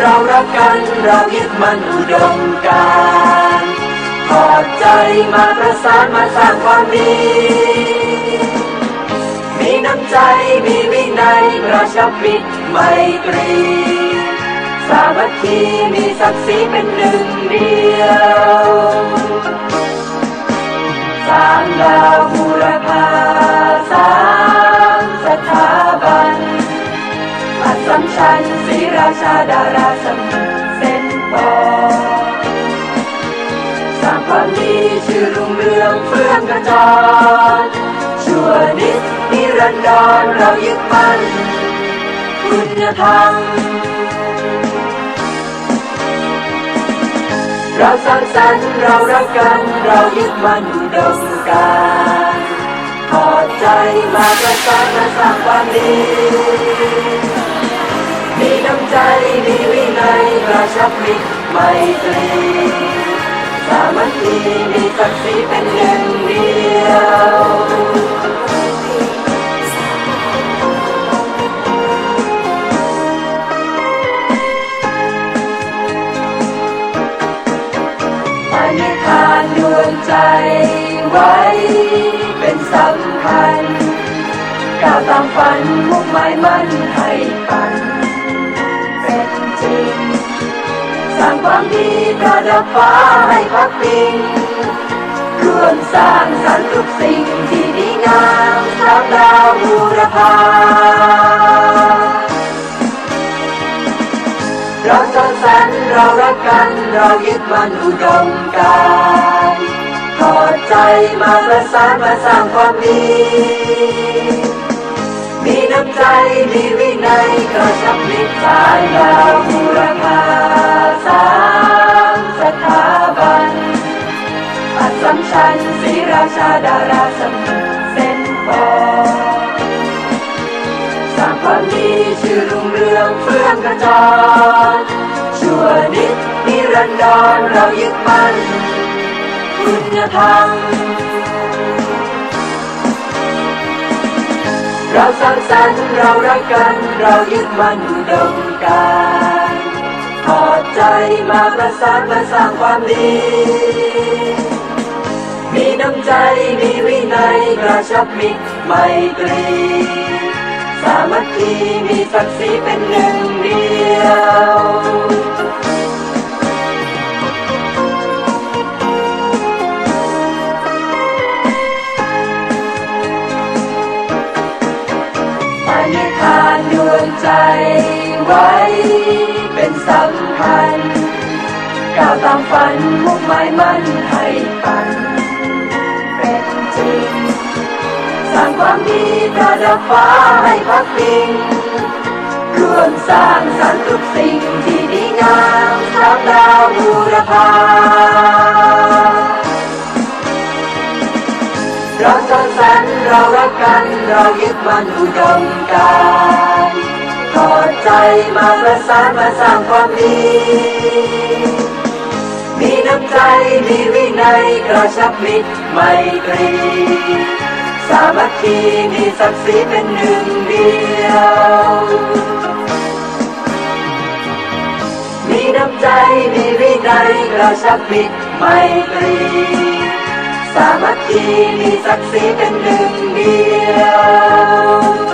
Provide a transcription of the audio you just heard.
เรารักกันเรายึดมันอุดมการณ์ถอดใจมาประสานมาสร้างความดีมีน้ำใจมีวินัยกระชับมิตไมตรี สามัคคีมีศักดิ์ศรีเป็นหนึ่งเดียวสามดาว ราสมเส้นปอสร้างความดีชื่อรุ่งเรืองเฟื่องกระจรชั่วนิดนิรันดรเรายึดมั่นคุณธรรมเราสร้างสรรค์เรารักกัน เรายึดมั่นอุดมการถอดใจมาประสานมาสร้างความดี มีน้ำใจ มีวินัยกระชับมิตรไมตรีสามัคคีมีศักดิ์ศรีเป็นหนึ่งเดียวปณิธานดวงใจไว้เป็นสำคัญก้าวตามฝันมุ่งหมายมั่นให้ฝัน สร้างความดีประดับฟ้าให้พักพิงร่วมสร้างสรรค์ทุกสิ่งที่ดีงามสามดาวบูรพาเราสร้างสรรค์เรารักกันเรายึดมั่นอุดมการถอดใจมาประสานมาสร้างความดี มีน้ำใจมีวิน กระชับมิตรายดาวบูรพาสามสถาบันอัสสัมชัญศรีราชาดาราสมเส้นปอสางความดีชื่อรุ่งเรืองเฟื่องกระจรชั่วนิดนิรันดรเรายึดมั่นคุณธรรม เราสร้างสรรค์เรารักกัน เรายึดมั่นอุดมการณ์ถอดใจมาประสานมาสร้างความดี มีน้ำใจมีวินัยกระชับมิตรไมตรี สามัคคีมีศักดิ์ศรีเป็นหนึ่งเดียว ไว้ เป็นสำคัญก้าวตามฝันมุ่งหมายมั่นให้ฝัน เป็นจริง สร้างความดีประดับฟ้าให้พักพิงร่วมสร้างสรรค์ทุกสิ่งที่ดีงามสามดาวบูรพาเราสร้างสรรค์เรารักกันเรายึดมั่นอุดมการ ถอดใจมาประสานมาสร้างความดี มีน้ำใจมีวินัยกระชับมิตรไมตรี สามัคคีมีศักดิ์ศรีเป็นหนึ่งเดียว มีน้ำใจมีวินัยกระชับมิตรไมตรี สามัคคีมีศักดิ์ศรีเป็นหนึ่งเดียว